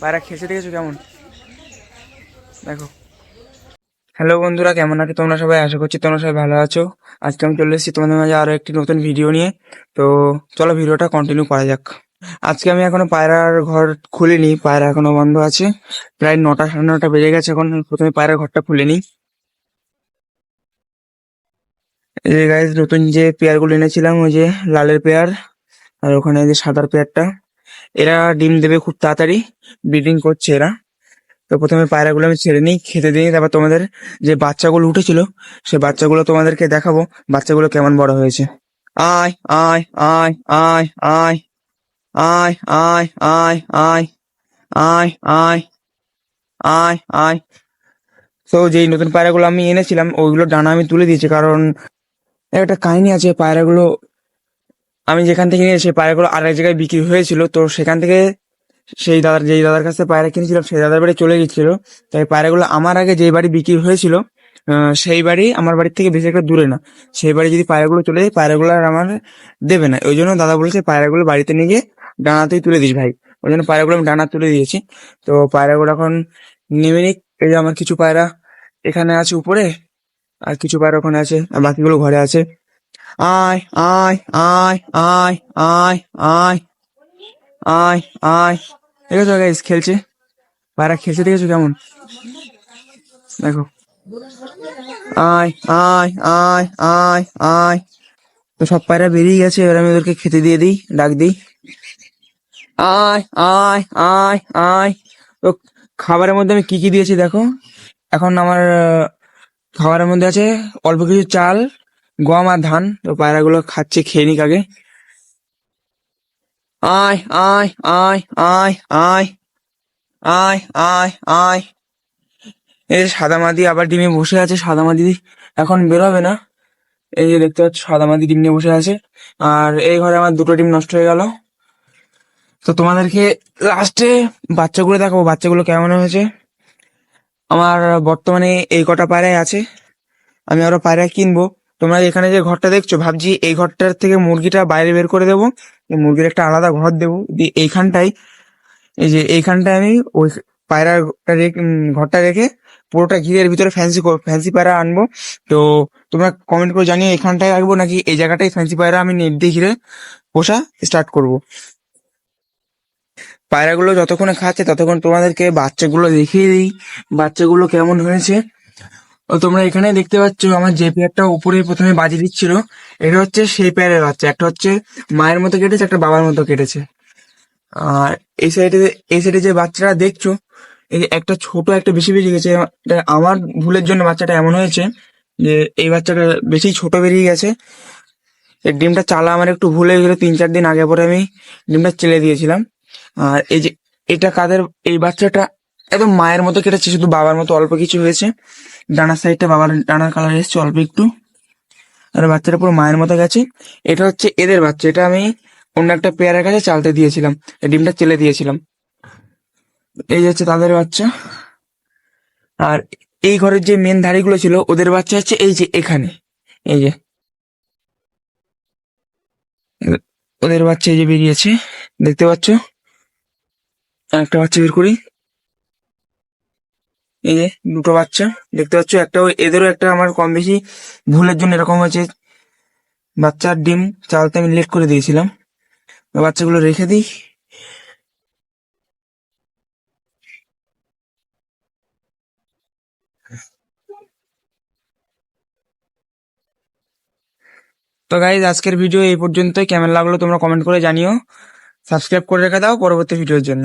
পায়রা খেয়েছে দেখেছ কেমন? দেখো। হ্যালো বন্ধুরা, কেমন আছো তোমরা সবাই? আশা করছি তোমরা সবাই ভালো আছো। আজকে আমি চলে এসেছি তোমাদের মাঝে আরও একটি নতুন ভিডিও নিয়ে। তো চলো ভিডিওটা কন্টিনিউ করা যাক। আজকে আমি এখনও পায়রার ঘর খুলিনি, পায়রা এখনও বন্ধ আছে। প্রায় নটা, সাড়ে নটা বেজে গেছে এখন, প্রথমে পায়রার ঘরটা খুলে নিই। এই নতুন যে পেয়ারগুলো এনেছিলাম, ওই যে লালের পেয়ার আর ওখানে যে সাদার পেয়ারটা এরা ডিম দেবে খুব তাড়াতাড়ি ব্রিডিং করছে এরা তো প্রথমে পায়রাগুলো আমি ছেড়ে নিই খেতে দিই তারপর তোমাদের যে বাচ্চাগুলো উঠেছিল সে বাচ্চাগুলো তোমাদেরকে দেখাবো বাচ্চাগুলো কেমন বড় হয়েছে আয় আয় আয় আয় আয় আয় আয় আয় আয় আয় আয় আয় আয় তো যেই নতুন পায়রাগুলো আমি এনেছিলাম ওইগুলো ডানা আমি তুলে দিয়েছি কারণ একটা কাহিনী আছে পায়রাগুলো আমি যেখান থেকে নিয়ে সেই পায়রাগুলো আর এক জায়গায় বিক্রি হয়েছিল, তো সেখান থেকে সেই দাদার, যেই দাদার কাছে পায়রা কিনেছিলাম, সেই দাদার বাড়ি চলে গেছিল। তাই পায়রাগুলো আমার আগে যেই বাড়ি বিক্রি হয়েছিল সেই বাড়ি আমার বাড়ির থেকে বেশি একটা দূরে না। সেই বাড়ি যদি পায়রাগুলো চলে যায়, পায়রাগুলো আর আমার দেবে না। ওই জন্য দাদা বলেছে, পায়রাগুলো বাড়িতে নিয়ে গিয়ে ডানাতেই তুলে দিস ভাই। ওই জন্য পায়রাগুলো আমি ডানা তুলে দিয়েছি। তো পায়রাগুলো এখন নেমে নিক। এই যে আমার কিছু পায়রা এখানে আছে উপরে, আর কিছু পায়রা ওখানে আছে, আর বাকিগুলো ঘরে আছে। আয় আয় আয় আয় আয় আয় আয় আয় দেখেছ গাইস খেলছে পায়রা খেলছে দেখেছ কেমন দেখো আয় আয় আয় আয় আয় তো সব পায়রা বেরিয়ে গেছে এবার আমি ওদেরকে খেতে দিয়ে দিই ডাক দিই আয় আয় আয় আয় তো খাবারের মধ্যে আমি কি কি দিয়েছি দেখো এখন আমার খাবারের মধ্যে আছে অল্প কিছু চাল গম আর ধান, তো পায়রাগুলো খাচ্ছে, খেয়ে নিক আগে। আয় আয় আয় আয় আয় আয় আয় আয়। এই যে সাদা মাদি আবার ডিমে বসে আছে সাদা মাদি এখন বেরোবে না। এই যে দেখতে পাচ্ছ সাদা মাদি ডিম নিয়ে বসে আছে। আর এই ঘরে আমার দুটো ডিম নষ্ট হয়ে গেল। তো তোমাদেরকে লাস্টে বাচ্চাগুলো দেখাবো, বাচ্চাগুলো কেমন হয়েছে। আমার বর্তমানে এই কটা পায়রাই আছে। আমি আরও পায়রা কিনবো। তোমরা এখানে যে ঘরটা দেখছ, ভাবছি এই ঘরটার থেকে মুরগিটা বাইরে বের করে দেবো। মুরগির একটা আলাদা ঘর দেবো। দিয়ে এইখানটায়, এই যে এইখানটায় আমি ওই পায়রা ঘরটা রেখে পুরোটা ঘিরে এর ভিতরে ফ্যান্সি ফ্যান্সি পায়রা আনব। তো তোমরা কমেন্ট করে জানিয়ে এখানটায় রাখব নাকি এই জায়গাটায় ফ্যান্সি পায়রা আমি নেট দিয়ে ঘিরে পোষা স্টার্ট করব। পায়রাগুলো যতক্ষণে খাচ্ছে ততক্ষণ তোমাদেরকে বাচ্চাগুলো দেখিয়ে দিই। বাচ্চাগুলো কেমন হয়েছে? তোমরা এখানে দেখতে পাচ্ছ আমার যে পেয়ারটা উপরে প্রথমে বাজি দিচ্ছিল। এটা হচ্ছে সেই পেয়ারের বাচ্চা। একটা হচ্ছে মায়ের মতো কেটেছে, একটা বাবার মতো কেটেছে। আর এই সাইডে এই সাইডে যে বাচ্চারা দেখছ, এই একটা ছোট, একটা বেশি বেরিয়ে গেছে। আমার ভুলের জন্য বাচ্চাটা এমন হয়েছে যে এই বাচ্চাটা বেশি ছোট বেরিয়ে গেছে। এই ডিমটা চালা আমার একটু ভুলে গেলে তিন চার দিন আগে পরে আমি ডিমটা চেলে দিয়েছিলাম। আর এই যে, এটা কাদের, এই বাচ্চাটা একদম মায়ের মতো কেটেছে, শুধু বাবার মতো অল্প কিছু হয়েছে। ডানার সাইডটা বাবার ডানার কালার এসেছে অল্প একটু। আর বাচ্চাটা পুরো মায়ের মতো গেছে। এটা হচ্ছে এদের বাচ্চা, এটা আমি অন্য একটা পেয়ারের কাছে চালতে দিয়েছিলাম ডিমটা চেলে দিয়েছিলাম। এই হচ্ছে তাদের বাচ্চা। আর এই ঘরের যে মেন ধাড়িগুলো ছিল, ওদের বাচ্চা হচ্ছে এই যে এখানে। এই যে। ওদের বাচ্চা এই যে বেরিয়েছে, দেখতে পাচ্ছ? একটা বাচ্চা বের করি। এই যে দুটো বাচ্চা, দেখতে পাচ্ছ? একটা এদেরও একটা আমার কম বেশি ভুলের জন্য এরকম হয়েছে। বাচ্চার ডিম চালতে আমি লেট করে দিয়েছিলাম। বাচ্চাগুলো রেখে দিই। তো গাইজ আজকের ভিডিও এই পর্যন্তই। কেমন লাগল তোমরা কমেন্ট করে জানিও। সাবস্ক্রাইব করে রেখে দাও পরবর্তী ভিডিওর জন্য।